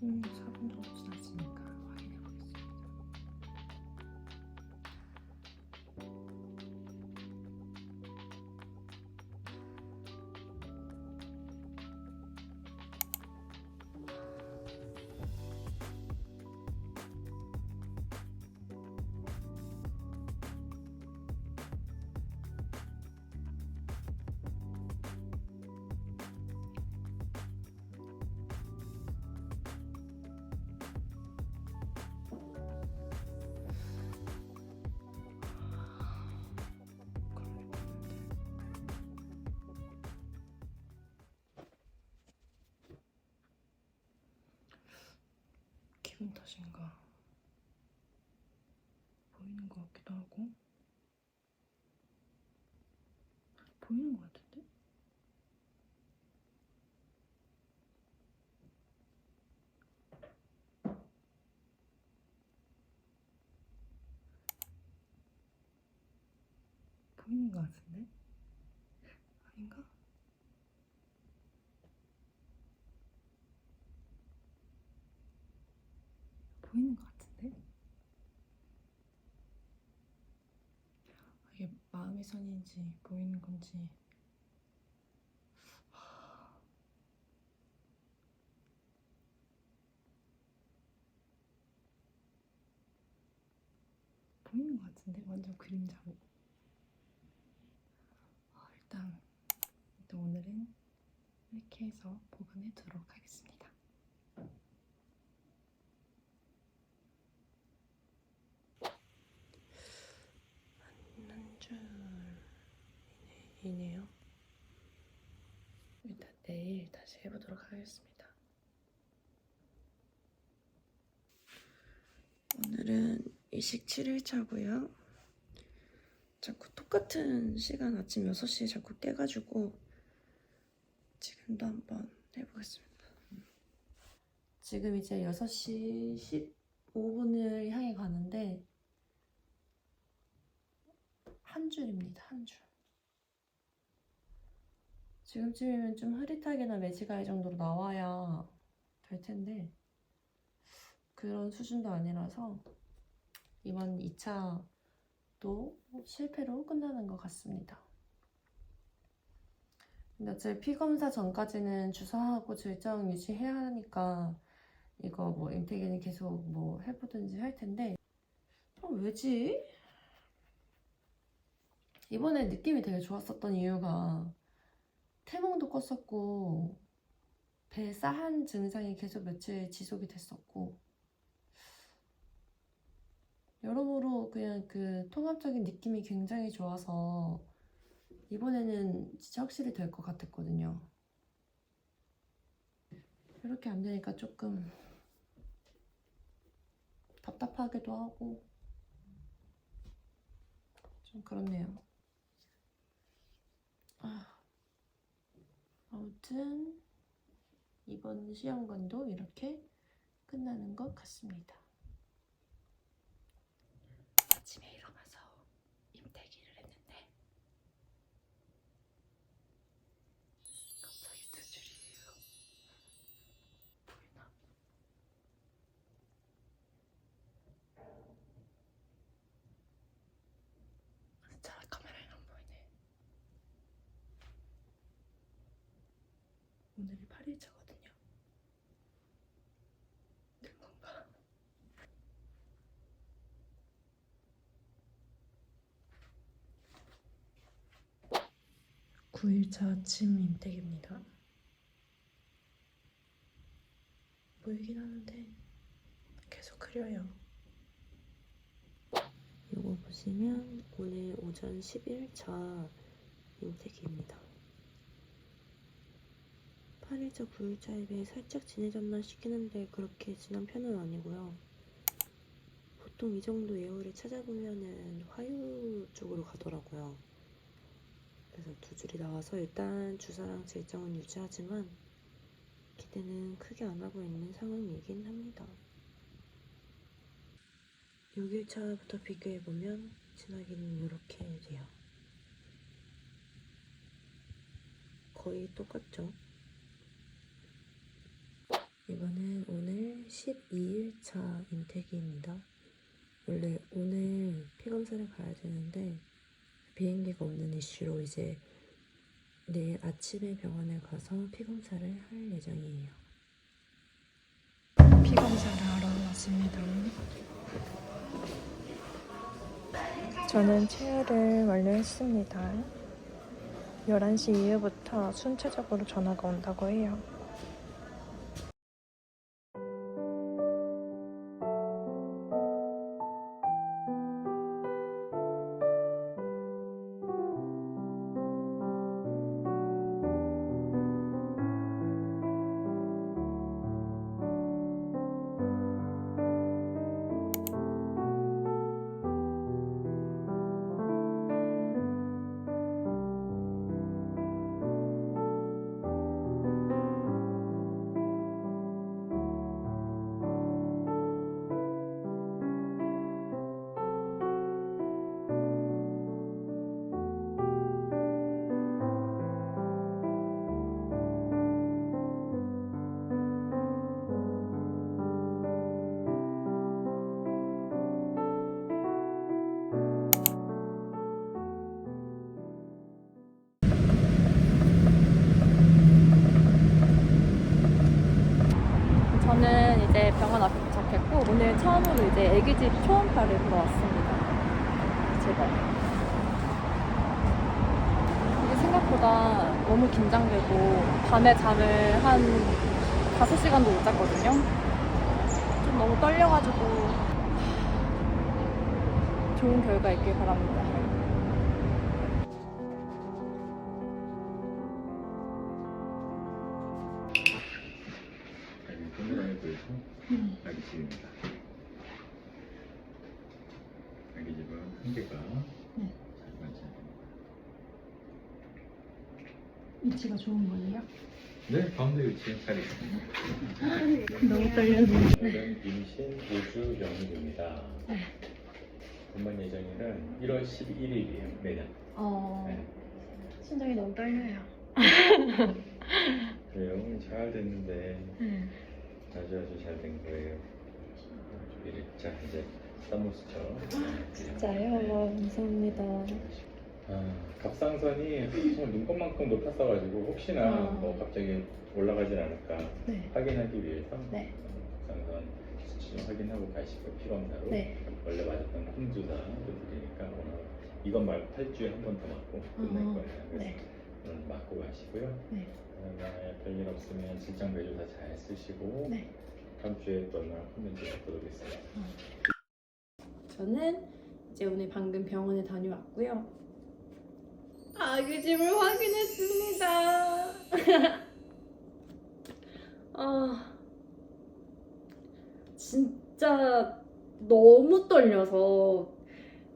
3분, 4분 정도 지났 기분 탓인가 보이는 것 같기도 하고 보이는 것 같은데? 보이는 것 같은데? 아닌가? 보이는 것 같은데? 이게 마음의 선인지 보이는 건지. 보이는 것 같은데? 완전 그림자고 아, 일단 일단 오늘은 이렇게 해서 보관해 두도록 하겠습니다. 한 줄이네요. 일단 내일 다시 해보도록 하겠습니다. 오늘은 이식 7일차고요. 자꾸 똑같은 시간 아침 6시에 자꾸 깨가지고 지금도 한번 해보겠습니다. 지금 이제 6시 15분을 향해 가는데 한 줄입니다. 한 줄. 지금쯤이면 좀 흐릿하게나 매지가이 정도로 나와야 될 텐데 그런 수준도 아니라서 이번 2차도 실패로 끝나는 것 같습니다. 근데 어차피 피검사 전까지는 주사하고 질정 유지해야 하니까 이거 뭐 임태기는 계속 뭐 해보든지 할 텐데 어, 왜지? 이번에 느낌이 되게 좋았었던 이유가 태몽도 껐었고 배 싸한 증상이 계속 며칠 지속이 됐었고 여러모로 그냥 그 통합적인 느낌이 굉장히 좋아서 이번에는 진짜 확실히 될 것 같았거든요. 이렇게 안 되니까 조금 답답하기도 하고 좀 그렇네요. 아, 아무튼 이번 시험관도 이렇게 끝나는 것 같습니다. 9일차 아침 임택입니다. 보이긴 하는데 계속 흐려요. 이거 보시면 오늘 오전 11차 임택입니다. 8일차, 9일차에 비해 살짝 진해졌나 싶긴한데 그렇게 진한 편은 아니고요. 보통 이 정도 예우를 찾아보면은 화요 쪽으로 가더라고요. 그래서 두 줄이 나와서 일단 주사랑 질정은 유지하지만 기대는 크게 안 하고 있는 상황이긴 합니다. 6일차부터 비교해보면 진하기는 이렇게 돼요. 거의 똑같죠? 이거는 오늘 12일차 인테기입니다. 원래 오늘 피검사를 가야 되는데 비행기가 없는 이슈로 이제 내일 아침에 병원에 가서 피검사를 할 예정이에요. 피검사를 하러 왔습니다. 저는 체열을 완료했습니다. 11시 이후부터 순차적으로 전화가 온다고 해요. 병원 앞에 도착했고 오늘 처음으로 이제 애기집 초음파를 보러 왔습니다. 제발. 이게 생각보다 너무 긴장되고 밤에 잠을 한 5시간도 못 잤거든요. 좀 너무 떨려가지고 좋은 결과 있길 바랍니다. 한 개가 잘 관찰됩니다. 위치가 좋은 거예요? 네, 가운데 위치에 잘 있습니다. 너무 떨렸는데. 오늘은 임신 5주 영입입니다. 본반 예정일은 1월 11일이에요, 매년. 어, 네. 심장이 너무 떨려요. 그래요, 잘 됐는데 네. 아주 아주 잘 된 거예요. 준비를 자 이제 썸머스죠. 진짜요? 와, 감사합니다. 아, 갑상선이 정말 눈곱만큼 높았어가지고 혹시나 아. 뭐 갑자기 올라가진 않을까 네. 확인하기 위해서 네. 어, 갑상선 수치 좀 확인하고 가시고 피검사로 네. 원래 맞았던 항주사도 드리니까 오늘 이건 말고 8주에 한 번 더 맞고 끝낼 어, 거예요. 그래서 네. 오늘 맞고 가시고요. 네. 그다음에 별일 없으면 질장 배조사 잘 쓰시고 네. 다음 주에 또 얼마나 컸는지 보도록겠습니다. 저는 이제 오늘 방금 병원에 다녀왔고요. 아기집을 확인했습니다. 아, 진짜 너무 떨려서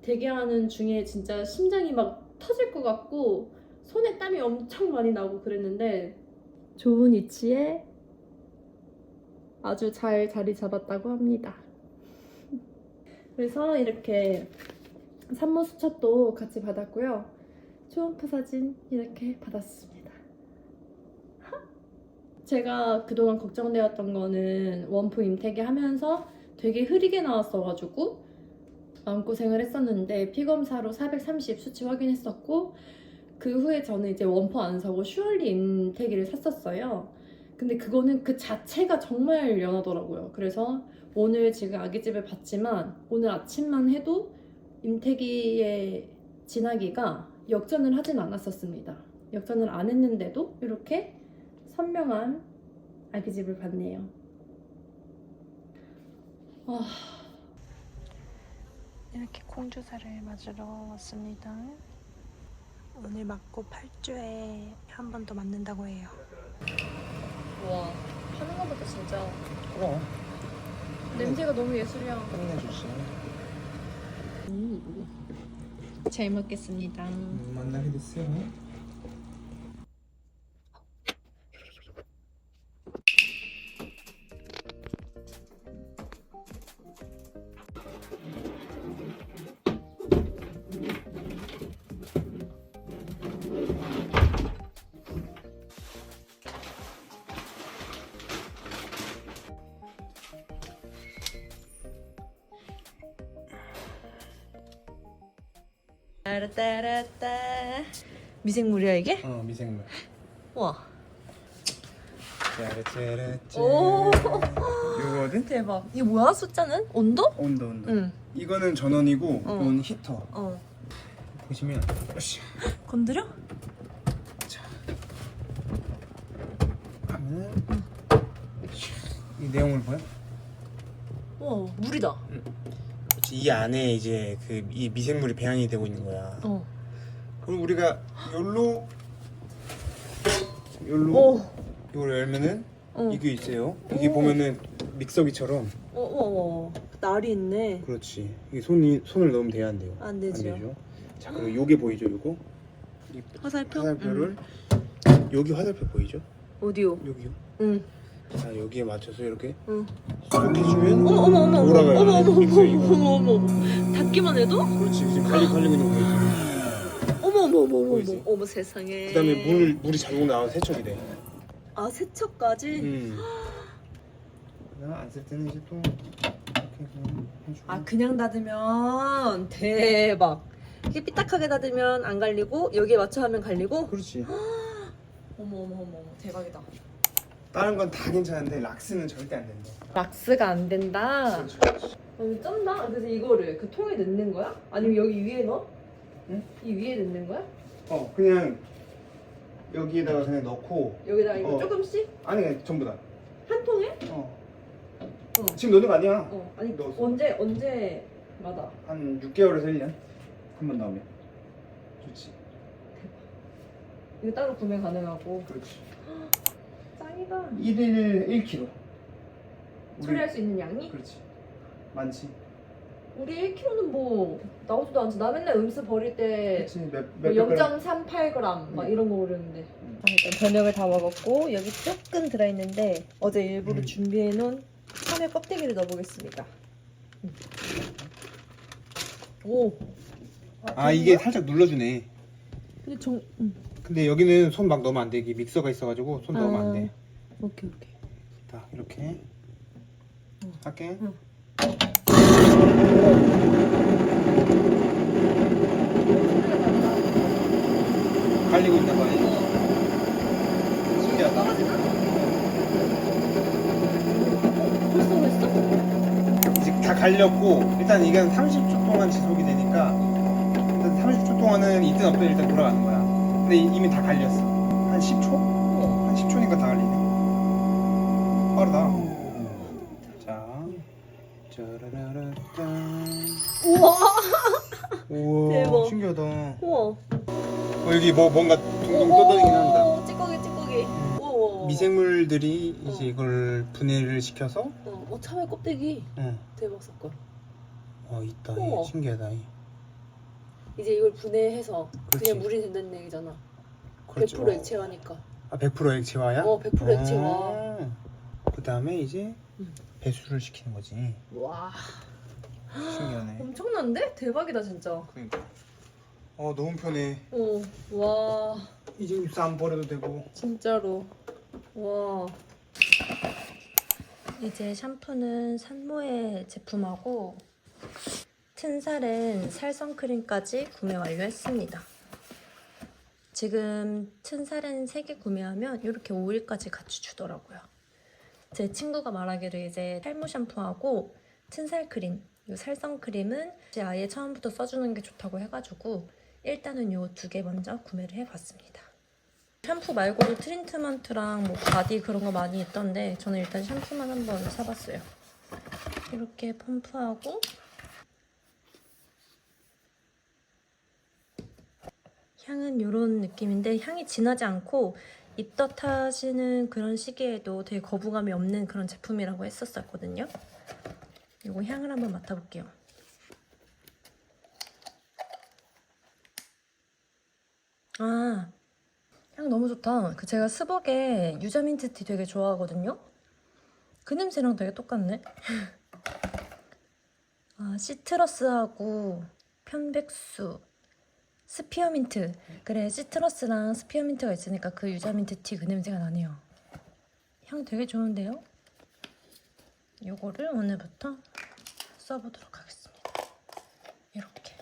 대기하는 중에 진짜 심장이 막 터질 것 같고 손에 땀이 엄청 많이 나고 그랬는데 좋은 위치에 아주 잘 자리 잡았다고 합니다. 그래서 이렇게 산모 수첩도 같이 받았고요. 초음파 사진 이렇게 받았습니다. 제가 그동안 걱정되었던 거는 원포 임태기 하면서 되게 흐리게 나왔어가지고 마음고생을 했었는데 피검사로 430 수치 확인했었고 그 후에 저는 이제 원포 안 사고 슈얼리 임태기를 샀었어요. 근데 그거는 그 자체가 정말 연하더라고요. 그래서 오늘 지금 아기집을 봤지만 오늘 아침만 해도 임태기의 진하기가 역전을 하진 않았었습니다. 역전을 안 했는데도 이렇게 선명한 아기집을 봤네요. 아, 이렇게 콩주사를 맞으러 왔습니다. 오늘 맞고 8주에 한 번 더 맞는다고 해요. 와, 하는 것보다 진짜 그럼 냄새가 너무 예술이야. 끝내주시 잘 먹겠습니다. 만나게 됐어요 따라따라따 미생물이야 이게? 어 미생물. 와 짜라짜라짜. 오. 이거거든. 대박 이게 뭐야 숫자는? 온도? 온도 온도. 응 이거는 전원이고 어. 이건 히터. 어. 보시면 으쌰. 건드려? 하면은 이 내용을 보여? 와 물이다 이 안에 이제 그 이 미생물이 배양이 되고 있는 거야. 어. 그럼 우리가 열로 열로 오. 이걸 열면은 어. 이게 있어요. 이게 오. 보면은 믹서기처럼 어, 어, 어. 날이 있네 그렇지. 이게 손이 손을 넣으면 돼야 안 돼요. 안 되죠. 자 그리고 요게 보이죠? 요거 이 화살표? 화살표를 여기 화살표 보이죠? 응. 어디요? 여기요. 응 자 여기에 맞춰서 이렇게 응. 쑥 해주면 어머 어머 어머 어머 돌아가요. 어머 어머 어머. 어머 어머 어머 닿기만 해도? 그렇지 지금 갈리 갈리고 있는 거 보이죠? 어머 어머 어머 어머 보이지? 어머 어머 세상에 그다음에 물 물이 자동 나와서 세척이 돼. 아 세척까지? 음. 안 쓸 때는 이제 또 이렇게 그냥 해주고. 아 그냥 닫으면 대박 이게 삐딱하게 닫으면 안 갈리고 여기에 맞춰 하면 갈리고 그렇지. 어머 어머 어머 어머 대박이다 다른 건 다 괜찮은데 락스는 절대 안 된다. 락스가 안 된다 그렇죠. 그렇지. 어, 쩐다 그래서 이거를 그 통에 넣는 거야? 아니면 여기 위에 넣어? 응? 이 위에 넣는 거야? 어 그냥 여기에다가 그냥 넣고 여기다가 이거 어. 조금씩? 아니 그냥 전부 다. 한 통에? 어. 어. 지금 넣는 거 아니야? 어 아니 넣었어. 언제 언제마다 한 6개월에서 1년 한번 넣으면 좋지. 이거 따로 구매 가능하고 그렇지. 짱이다 1일 1kg. 처리할 수 있는 양이? 그렇지. 많지. 우리 1kg는 뭐 나오지도 않지 나 맨날 음수 버릴 때 그렇지. 몇, 뭐몇 그램? 0.38g 막 음. 이런 거 오르는데 음. 자, 일단 저녁을 다 먹었고 여기 조금 들어있는데 어제 일부러 음. 준비해놓은 참외 껍데기를 넣어보겠습니다 음. 오아 이게 살짝 눌러주네. 근데 정... 음. 근데 여기는 손 막 넣으면 안 돼. 이게 믹서가 있어가지고 손 넣으면 아. 안 돼. 오케이 오케이 자 이렇게 응. 할게. 응. 갈리고 있나 봐. 신기하다. 벌써 됐어? 이제 다 갈렸고 일단 이게 30초 동안 지속이 되니까 일단 30초 동안은 있든 없든 일단 돌아가는 거야. 근데 이- 이미 다 갈렸어. 한 10초? 한 10초니까 다 갈리네. 빠르다. 자, 짜라라라짠. 우와 우와, 대박. 신기하다. 우와 어, 여기 뭐 뭔가 둥둥 떠다니긴 한다. 오, 찌꺼기 찌꺼기 우와 미생물들이 이제 어. 이걸 분해를 시켜서 어, 어 참외 껍데기 어, 대박 사건 어 있다. 우와. 이 신기하다. 이. 이제 이걸 분해해서 그렇지. 그냥 물이 된다는 얘기잖아 그렇지. 100% 액체화니까 아, 100% 액체화야? 어, 100% 액체화. 그 다음에 이제 음. 배수를 시키는 거지. 와 신기하네. 엄청난데? 대박이다 진짜 그러니까. 어 너무 편해. 어, 와 이제 입사 안 버려도 되고. 진짜로 와 이제 샴푸는 산모의 제품하고 튼살은 살선크림까지 구매 완료했습니다 지금 튼살은 3개 구매하면 이렇게 5일까지 같이 주더라고요 제 친구가 말하기를 이제 탈모 샴푸하고 튼살 크림 이 살선 크림은 이제 아예 처음부터 써주는 게 좋다고 해가지고 일단은 이두개 먼저 구매를 해봤습니다 샴푸 말고도 트리트먼트랑 뭐 바디 그런 거 많이 있던데 저는 일단 샴푸만 한번 사봤어요. 이렇게 펌프하고 향은 이런 느낌인데 향이 진하지 않고 입덧 하시는 그런 시기에도 되게 거부감이 없는 그런 제품이라고 했었거든요. 이거 향을 한번 맡아볼게요. 아, 향 너무 좋다. 그 제가 스벅의 유자민트티 되게 좋아하거든요. 그 냄새랑 되게 똑같네. 아, 시트러스하고 편백수, 스피어민트. 그래, 시트러스랑 스피어민트가 있으니까 그 유자민트 티 그 냄새가 나네요. 향 되게 좋은데요? 요거를 오늘부터 써보도록 하겠습니다. 이렇게.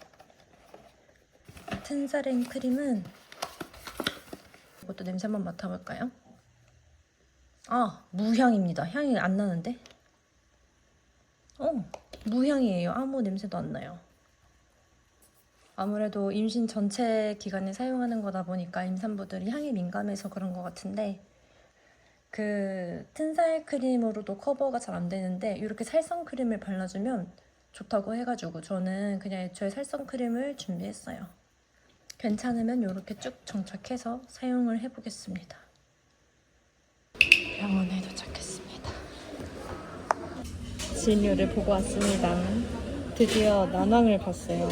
튼사렌 크림은 이것도 냄새 한번 맡아볼까요? 아 무향입니다. 향이 안 나는데? 어 무향이에요. 아무 냄새도 안 나요. 아무래도 임신 전체 기간에 사용하는 거다 보니까 임산부들이 향에 민감해서 그런 것 같은데 그 튼살 크림으로도 커버가 잘 안 되는데 이렇게 살성 크림을 발라주면 좋다고 해가지고 저는 그냥 애초에 살성 크림을 준비했어요. 괜찮으면 이렇게 쭉 정착해서 사용을 해보겠습니다. 병원에 도착했습니다. 진료를 보고 왔습니다. 드디어 난황을 봤어요.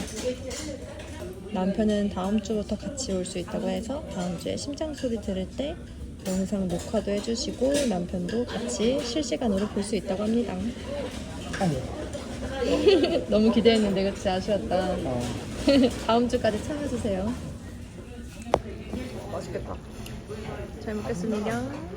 남편은 다음 주부터 같이 올 수 있다고 해서 다음 주에 심장 소리 들을 때 영상 녹화도 해주시고 남편도 같이 실시간으로 볼 수 있다고 합니다. 너무 기대했는데 그치 아쉬웠다. 다음 주까지 참아주세요. 맛있겠다. 잘 먹겠습니다.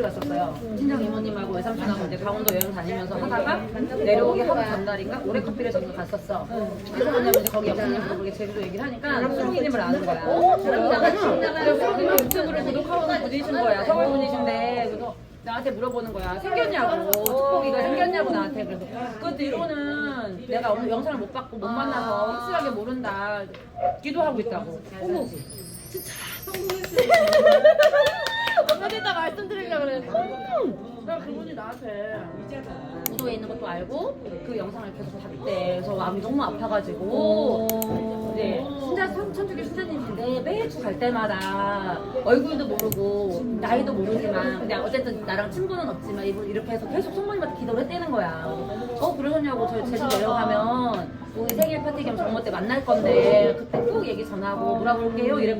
입주를 갔었어요. 친정 이모님하고 외삼촌하고 이제 강원도 여행 다니면서 하다가 내려오기 하루 전날인가 오래 커피를 저기서 갔었어. 그래서 뭐냐면 이제 거기 옆집님 물어보게 제주도 얘기를 하니까 수롱이님을 아는 거야. 그래서 수롱이님 유튜브를 구독하고 분이신 거야. 서울 분이신데 그래서 나한테 물어보는 거야. 생겼냐고. 축복이가 생겼냐고 나한테. 그래서 그 뒤로는 내가 오늘 영상을 못 봤고 못 만나서 확실하게 모른다. 기도하고 있다고. 어머. 어 머니다 말씀드리려고 그랬어. 그러니까 그분이 나한테 우도에 있는 것도 알고 그 영상을 계속 봤대. 그래서 마음이 너무 아파가지고 이제 신자 천주교 신자님인데 매주 갈 때마다 얼굴도 모르고 나이도 모르지만 그냥 어쨌든 나랑 친분은 없지만 이분 이렇게 해서 계속 성모님한테 기도를 했다는 거야. 어 그러셨냐고 저 제주 내려가면 우리 생일 파티 겸 정모 때 만날 건데 그때 꼭 얘기 전하고 물어볼게요. 이래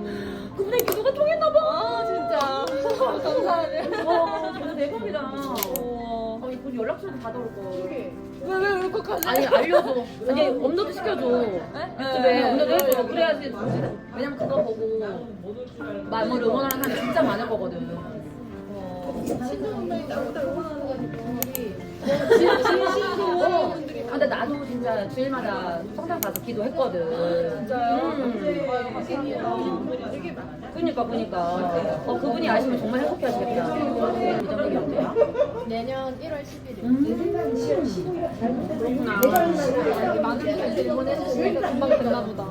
그분의 기도가 통했나 봐. 아 진짜 감사하네. 어, 그래서 대박이다. 어, 이분 연락처도 받아올 거. 왜왜 울컥하지? 아니 알려줘. 아니 업로드 시켜줘. 유튜브에 업로드 해줘. 그래야지. 왜냐면 그거 보고 마음을 응원하는 사람이 진짜 많을 거거든. 진심으로. 아, 근데 나도 진짜 주일마다 성당 가서 기도했거든. 진짜요? 그니까, 그니까. 어, 그분이 아시면 정말 행복해 하시겠다. 예정일이 언제야? 내년 1월 11일. 그렇구나. 많은 분들이 보내주시니까 금방 됐나 보다.